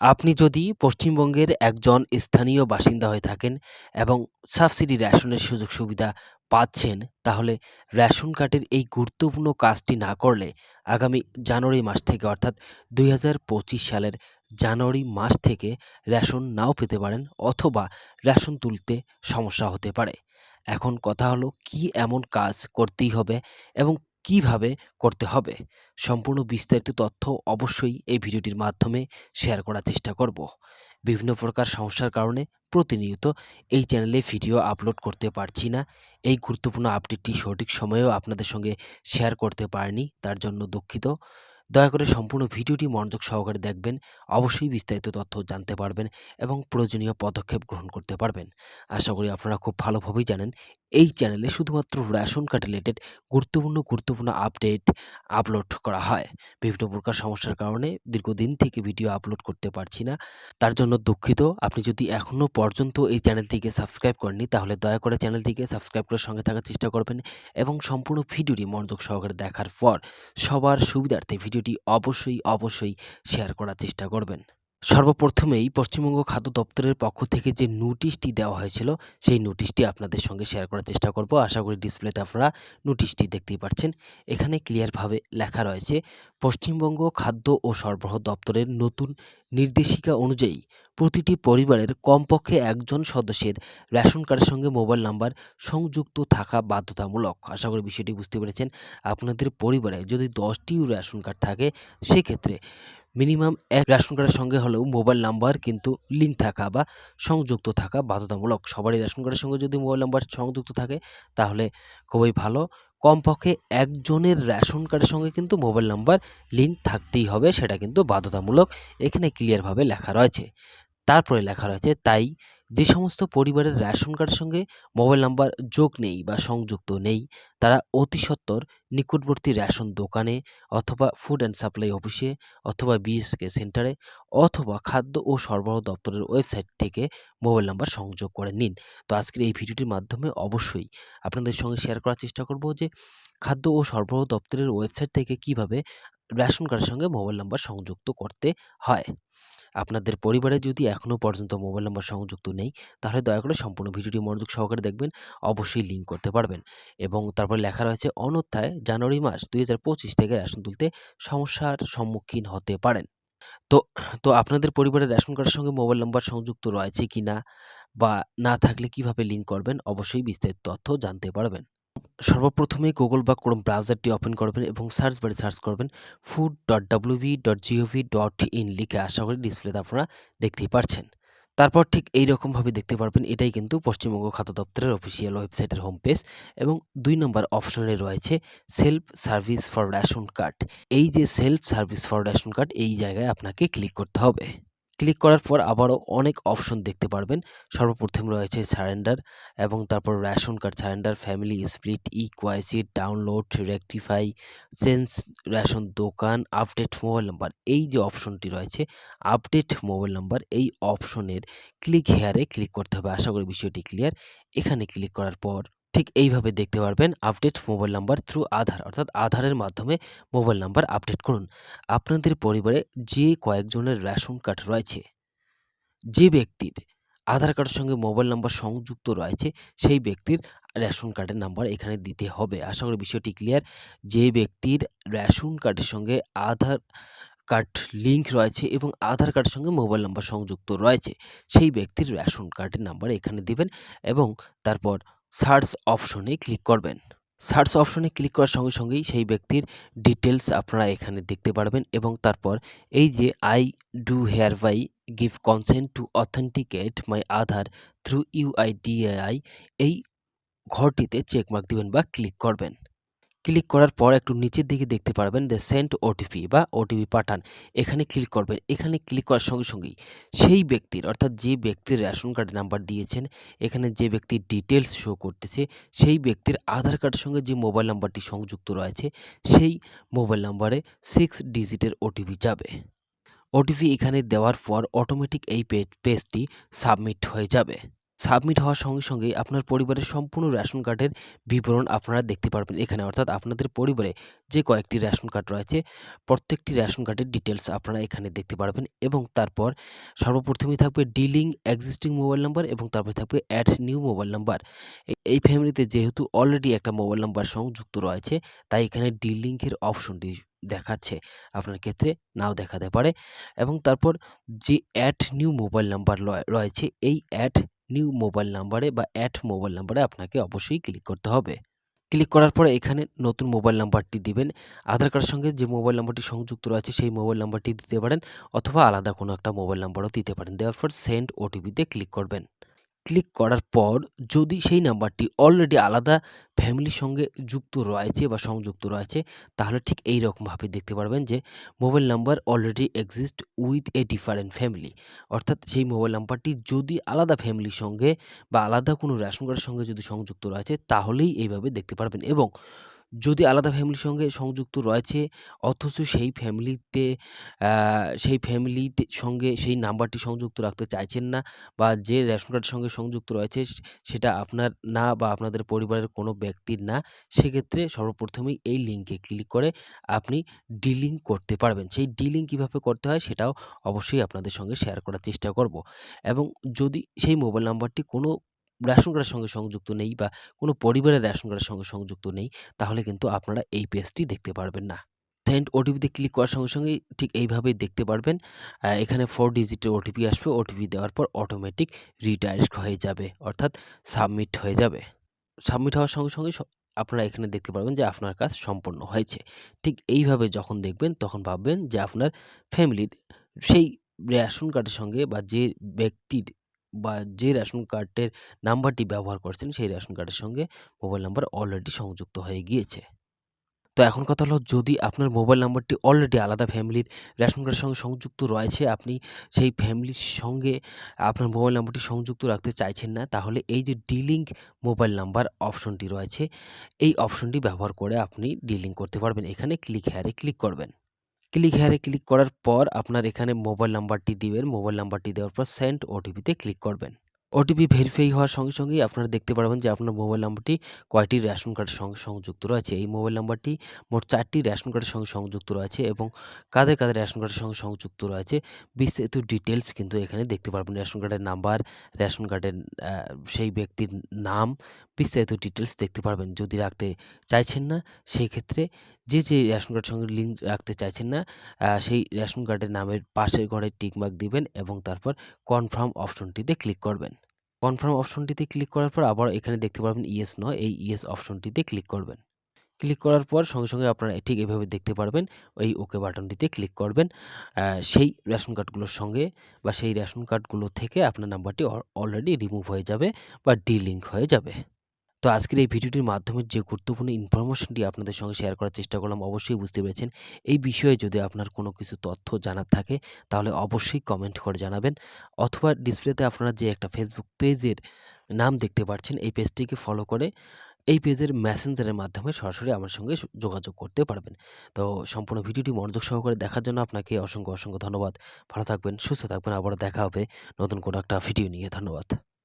আপনি যদি পশ্চিমবঙ্গের একজন স্থানীয় বাসিন্দা হয়ে থাকেন এবং সাবসিডি রেশনের সুযোগ সুবিধা পাচ্ছেন, তাহলে রেশন কার্ডের এই গুরুত্বপূর্ণ কাজটি না করলে আগামী জানুয়ারি মাস থেকে অর্থাৎ ২০২৫ সালের জানুয়ারি মাস থেকে রেশন নাও পেতে পারেন অথবা রেশন তুলতে সমস্যা হতে পারে। এখন কথা হলো কি এমন কাজ করতেই হবে এবং কীভাবে করতে হবে? সম্পূর্ণ বিস্তারিত তথ্য অবশ্যই এই ভিডিওটির মাধ্যমে শেয়ার করার চেষ্টা করব। বিভিন্ন প্রকার সমস্যার কারণে প্রতিনিয়ত এই চ্যানেলে ভিডিও আপলোড করতে পারছি না। এই গুরুত্বপূর্ণ আপডেটটি সঠিক সময়েও আপনাদের সঙ্গে শেয়ার করতে পারিনি, তার জন্য দুঃখিত। দয়া করে সম্পূর্ণ ভিডিওটি মনোযোগ সহকারে দেখবেন, অবশ্যই বিস্তারিত তথ্য জানতে পারবেন এবং প্রয়োজনীয় পদক্ষেপ গ্রহণ করতে পারবেন। আশা করি আপনারা খুব ভালোভাবেই জানেন, এই চ্যানেলে শুধুমাত্র রেশন কার্ড রিলেটেড গুরুত্বপূর্ণ গুরুত্বপূর্ণ আপডেট আপলোড করা হয়। বিভিন্ন প্রকার সমস্যার কারণে দীর্ঘদিন থেকে ভিডিও আপলোড করতে পারছি না। তার জন্য দুঃখিত। আপনি যদি এখনও পর্যন্ত এই চ্যানেলটিকে সাবস্ক্রাইব করেননি, তাহলে দয়া করে চ্যানেলটিকে সাবস্ক্রাইব করে সঙ্গে থাকার চেষ্টা করবেন এবং সম্পূর্ণ ভিডিওটি মনোযোগ সহকারে দেখার পর সবার সুবিধার্থে ভিডিওটি অবশ্যই অবশ্যই শেয়ার করার চেষ্টা করবেন। সর্বপ্রথমেই পশ্চিমবঙ্গ খাদ্য দপ্তরের পক্ষ থেকে যে নোটিশটি দেওয়া হয়েছিল, সেই নোটিশটি আপনাদের সঙ্গে শেয়ার করার চেষ্টা করব। আশা করি ডিসপ্লেতে আপনারা নোটিশটি দেখতেই পাচ্ছেন এখানে ক্লিয়ারভাবে লেখা রয়েছে, পশ্চিমবঙ্গ খাদ্য ও সরবরাহ দপ্তরের নতুন নির্দেশিকা অনুযায়ী প্রতিটি পরিবারের কমপক্ষে একজন সদস্যের রেশন কার্ডের সঙ্গে মোবাইল নাম্বার সংযুক্ত থাকা বাধ্যতামূলক। আশা করি বিষয়টি বুঝতে পেরেছেন। আপনাদের পরিবারে যদি দশটিও রেশন কার্ড থাকে, সেক্ষেত্রে মিনিমাম এক রেশন কার্ডের সঙ্গে হলেও মোবাইল নাম্বার কিন্তু লিঙ্ক থাকা বা সংযুক্ত থাকা বাধ্যতামূলক। সবারই রেশন কার্ডের সঙ্গে যদি মোবাইল নাম্বার সংযুক্ত থাকে, তাহলে খুবই ভালো। কমপক্ষে একজনের রেশন কার্ডের সঙ্গে কিন্তু মোবাইল নাম্বার লিঙ্ক থাকতেই হবে, সেটা কিন্তু বাধ্যতামূলক। এখানে ক্লিয়ারভাবে লেখা রয়েছে। তারপরে লেখা রয়েছে, তাই যে সমস্ত পরিবারের রেশন কার্ডের সঙ্গে মোবাইল নাম্বার যোগ নেই বা সংযুক্ত নেই, তারা অতি সত্বর নিকটবর্তী রেশন দোকানে অথবা ফুড অ্যান্ড সাপ্লাই অফিসে অথবা বিএসকে সেন্টারে অথবা খাদ্য ও সরবরাহ দপ্তরের ওয়েবসাইট থেকে মোবাইল নাম্বার সংযোগ করে নিন। তো আজকের এই ভিডিওটির মাধ্যমে অবশ্যই আপনাদের সঙ্গে শেয়ার করার চেষ্টা করব যে খাদ্য ও সরবরাহ দপ্তরের ওয়েবসাইট থেকে কীভাবে রেশন কার্ডের সঙ্গে মোবাইল নাম্বার সংযুক্ত করতে হয়। আপনাদের পরিবারে যদি এখনও পর্যন্ত মোবাইল নাম্বার সংযুক্ত নেই, তাহলে দয়া করে সম্পূর্ণ ভিডিওটি মনোযোগ সহকারে দেখবেন, অবশ্যই লিঙ্ক করতে পারবেন। এবং তারপর লেখা রয়েছে অন্যথায় জানুয়ারি মাস দুই হাজার পঁচিশ থেকে রেশন তুলতে সমস্যার সম্মুখীন হতে পারেন। তো তো আপনাদের পরিবারের রেশন কার্ডের সঙ্গে মোবাইল নাম্বার সংযুক্ত রয়েছে কি না বা না থাকলে কীভাবে লিঙ্ক করবেন, অবশ্যই বিস্তারিত তথ্য জানতে পারবেন। সর্বপ্রথমে গুগল বা ক্রোম ব্রাউজারটি ওপেন করবেন এবং সার্চ বারে সার্চ করবেন food dot WB dot gov dot in লিখে আশা করি ডিসপ্লেতে আপনারা দেখতেই পারছেন। তারপর ঠিক এই রকমভাবে দেখতে পারবেন এটাই কিন্তু পশ্চিমবঙ্গ খাদ্য দপ্তরের অফিসিয়াল ওয়েবসাইটের হোম পেজ এবং দুই নম্বর অপশনে রয়েছে self service for ration card এই যে self service for ration card এই জায়গায় আপনাকে ক্লিক করতে হবে। ক্লিক করার পর আবারও অনেক অপশন দেখতে পারবেন। সর্বপ্রথম রয়েছে সারেন্ডার এবং তারপর ration card, surrender, family split eKYC, download, rectify change ration দোকান, আপডেট মোবাইল নাম্বার এই যে অপশনটি রয়েছে, আপডেট মোবাইল নাম্বার এই অপশনের ক্লিক হেয়ারে ক্লিক করতে হবে। আশা করি বিষয়টি ক্লিয়ার। এখানে ক্লিক করার পর ঠিক এইভাবে দেখতে পারবেন update mobile number through Aadhaar অর্থাৎ আধারের মাধ্যমে মোবাইল নাম্বার আপডেট করুন। আপনাদের পরিবারে যে কয়েকজনের রেশন কার্ড রয়েছে, যে ব্যক্তির আধার কার্ডের সঙ্গে মোবাইল নাম্বার সংযুক্ত রয়েছে, সেই ব্যক্তির রেশন কার্ডের নাম্বার এখানে দিতে হবে। আশা করি বিষয়টি ক্লিয়ার যে ব্যক্তির রেশন কার্ডের সঙ্গে আধার কার্ড লিঙ্ক রয়েছে এবং আধার কার্ডের সঙ্গে মোবাইল নাম্বার সংযুক্ত রয়েছে, সেই ব্যক্তির রেশন কার্ডের নাম্বার এখানে দিবেন এবং তারপর সার্চ অপশনে ক্লিক করবেন। সার্চ অপশনে ক্লিক করার সঙ্গে সঙ্গেই সেই ব্যক্তির ডিটেলস আপনারা এখানে দেখতে পারবেন এবং তারপর এই যে I do hereby give consent to authenticate my Aadhaar through UIDAI এই ঘরটিতে চেকমার্ক দিবেন বা ক্লিক করবেন। ক্লিক করার পর একটু নিচের দিকে দেখতে পারবেন দ্য সেন্ট ওটিপি বা ওটিপি পাঠান। এখানে ক্লিক করবেন। এখানে ক্লিক করার সঙ্গে সঙ্গেই সেই ব্যক্তির, অর্থাৎ যে ব্যক্তির রেশন কার্ড নাম্বার দিয়েছেন, এখানে যে ব্যক্তির ডিটেলস শো করতেছে, সেই ব্যক্তির আধার কার্ডের সঙ্গে যে মোবাইল নাম্বারটি সংযুক্ত রয়েছে, সেই মোবাইল নাম্বারে সিক্স ডিজিটের ওটিপি যাবে। ওটিপি এখানে দেওয়ার পর অটোমেটিক এই পেজ পেজটি সাবমিট হয়ে যাবে। সাবমিট হওয়ার সঙ্গে, সঙ্গেই আপনার পরিবারের সম্পূর্ণ রেশন কার্ডের বিবরণ আপনারা দেখতে পারবেন এখানে। অর্থাৎ আপনাদের পরিবারে যে কয়েকটি রেশন কার্ড রয়েছে, প্রত্যেকটি রেশন কার্ডের ডিটেলস আপনারা এখানে দেখতে পারবেন এবং তারপর সর্বপ্রথমেই থাকবে ডিলিং এক্সিস্টিং মোবাইল নাম্বার এবং তারপরে থাকবে অ্যাড নিউ মোবাইল নাম্বার। এই ফ্যামিলিতে যেহেতু অলরেডি একটা মোবাইল নাম্বার সংযুক্ত রয়েছে, তাই এখানে ডিলিংকের অপশনটি দেখাচ্ছে। আপনার ক্ষেত্রে নাও দেখাতে পারে এবং তারপর যে এড নিউ মোবাইল নাম্বার রয়েছে, এই এড নিউ মোবাইল নাম্বারে বা অ্যাট মোবাইল নাম্বারে আপনাকে অবশ্যই ক্লিক করতে হবে। ক্লিক করার পরে এখানে নতুন মোবাইল নাম্বারটি দিবেন। আধার কার্ডের সঙ্গে যে মোবাইল নাম্বারটি সংযুক্ত রয়েছে, সেই মোবাইল নাম্বারটি দিতে পারেন অথবা আলাদা কোনো একটা মোবাইল নাম্বারও দিতে পারেন। দেওয়ার পর সেন্ড ওটিপিতে ক্লিক করবেন। ক্লিক করার পর যদি সেই নাম্বারটি অলরেডি আলাদা ফ্যামিলির সঙ্গে যুক্ত রয়েছে বা সংযুক্ত রয়েছে, তাহলে ঠিক এই রকমভাবে দেখতে পারবেন যে mobile number already exist with a different family. অর্থাৎ সেই মোবাইল নাম্বারটি যদি আলাদা ফ্যামিলির সঙ্গে বা আলাদা কোনো রেশন কার্ডের সঙ্গে যদি সংযুক্ত রয়েছে, তাহলেই এইভাবে দেখতে পারবেন এবং যদি আলাদা ফ্যামিলির সঙ্গে সংযুক্ত রয়েছে অথচ সেই ফ্যামিলিতে সেই ফ্যামিলিতে সঙ্গে সেই নাম্বারটি সংযুক্ত রাখতে চাইছেন না বা যে রেশন কার্ডের সঙ্গে সংযুক্ত রয়েছে সেটা আপনার না বা আপনাদের পরিবারের কোনো ব্যক্তির না, সেক্ষেত্রে সর্বপ্রথমেই এই লিঙ্কে ক্লিক করে আপনি ডিলিং করতে পারবেন। সেই ডিলিং কীভাবে করতে হয় সেটাও অবশ্যই আপনাদের সঙ্গে শেয়ার করার চেষ্টা করব এবং যদি সেই মোবাইল নাম্বারটি কোনো রেশন কার্ডের সঙ্গে সংযুক্ত নেই বা কোনো পরিবারের রেশন কার্ডের সঙ্গে সংযুক্ত নেই, তাহলে কিন্তু আপনারা এই পেজটি দেখতে পারবেন না। সেন্ড ওটিপিতে ক্লিক করার সঙ্গে, সঙ্গেই ঠিক এইভাবেই দেখতে পারবেন। এখানে ফোর ডিজিটের ওটিপি আসবে। ওটিপি দেওয়ার পর অটোমেটিক রিডাইরেক্ট হয়ে যাবে। অর্থাৎ সাবমিট হয়ে যাবে। সাবমিট হওয়ার সঙ্গে, সঙ্গে আপনারা এখানে দেখতে পারবেন যে আপনার কাজ সম্পন্ন হয়েছে। ঠিক এইভাবে যখন দেখবেন তখন ভাববেন যে আপনার ফ্যামিলির সেই রেশন কার্ডের সঙ্গে বা যে ব্যক্তির বা যে রেশন কার্ডের নাম্বারটি ব্যবহার করছেন সেই রেশন কার্ডের সঙ্গে মোবাইল নাম্বার অলরেডি সংযুক্ত হয়ে গিয়েছে। তো এখন কথা হলো যদি আপনার মোবাইল নাম্বারটি অলরেডি আলাদা ফ্যামিলির রেশন কার্ডের সঙ্গে সংযুক্ত রয়েছে, আপনি সেই ফ্যামিলির সঙ্গে আপনার মোবাইল নাম্বারটি সংযুক্ত রাখতে চাইছেন না, তাহলে এই যে ডিলিং মোবাইল নাম্বার অপশনটি রয়েছে, এই অপশনটি ব্যবহার করে আপনি ডিলিং করতে পারবেন। এখানে ক্লিক হেয়ারে ক্লিক করবেন। ক্লিক হেয়ারে ক্লিক করার পর আপনার এখানে মোবাইল নাম্বারটি দিবেন। মোবাইল নাম্বারটি দেওয়ার পর সেন্ড ওটিপিতে ক্লিক করবেন। ওটিপি ভেরিফাই হওয়ার সঙ্গে, সঙ্গেই আপনারা দেখতে পারবেন যে আপনার মোবাইল নাম্বারটি কয়টি রেশন কার্ডের সঙ্গে সংযুক্ত রয়েছে। এই মোবাইল নাম্বারটি মোট ৪ টি রেশন কার্ডের সঙ্গে সংযুক্ত রয়েছে এবং কাদের, কাদের রেশন কার্ডের সঙ্গে সংযুক্ত রয়েছে বিস্তারিত ডিটেইলস কিন্তু এখানে দেখতে পারবেন। রেশন কার্ডের নাম্বার, রেশন কার্ডের সেই ব্যক্তির নাম, বিস্তারিত ডিটেইলস দেখতে পারবেন। যদি রাখতে চাইছেন না, সেই ক্ষেত্রে যে, যে রেশন কার্ডের সঙ্গে লিঙ্ক রাখতে চাইছেন না, সেই রেশন কার্ডের নামের পাশের ঘরে টিক মার্ক দিবেন এবং তারপর কনফার্ম অপশনটিতে ক্লিক করবেন। কনফার্ম অপশনটিতে ক্লিক করার পর আবার এখানে দেখতে পারবেন ইয়েস নয় এই ইয়েস অপশনটিতে ক্লিক করবেন। ক্লিক করার পর সঙ্গে, সঙ্গে আপনারা ঠিক এভাবে দেখতে পারবেন ওই ওকে বাটনটিতে ক্লিক করবেন। সেই রেশন কার্ডগুলোর সঙ্গে বা সেই রেশন কার্ডগুলো থেকে আপনার নাম্বারটি অলরেডি রিমুভ হয়ে যাবে বা ডিলিঙ্ক হয়ে যাবে। তো আজকের এই ভিডিওটির মাধ্যমে যে গুরুত্বপূর্ণ ইনফরমেশনটি আপনাদের সঙ্গে শেয়ার করার চেষ্টা করলাম, অবশ্যই বুঝতে পেরেছেন। এই বিষয়ে যদি আপনার কোনো কিছু তথ্য জানার থাকে, তাহলে অবশ্যই কমেন্ট করে জানাবেন অথবা ডিসপ্লেতে আপনারা যে একটা ফেসবুক পেজের নাম দেখতে পাচ্ছেন, এই পেজটিকে ফলো করে এই পেজের মেসেঞ্জারের মাধ্যমে সরাসরি আমার সঙ্গে যোগাযোগ করতে পারবেন। তো সম্পূর্ণ ভিডিওটি মনোযোগ সহকারে দেখার জন্য আপনাকে অসংখ্য, অসংখ্য ধন্যবাদ। ভালো থাকবেন, সুস্থ থাকবেন। আবারও দেখা হবে নতুন কোনো একটা ভিডিও নিয়ে। ধন্যবাদ।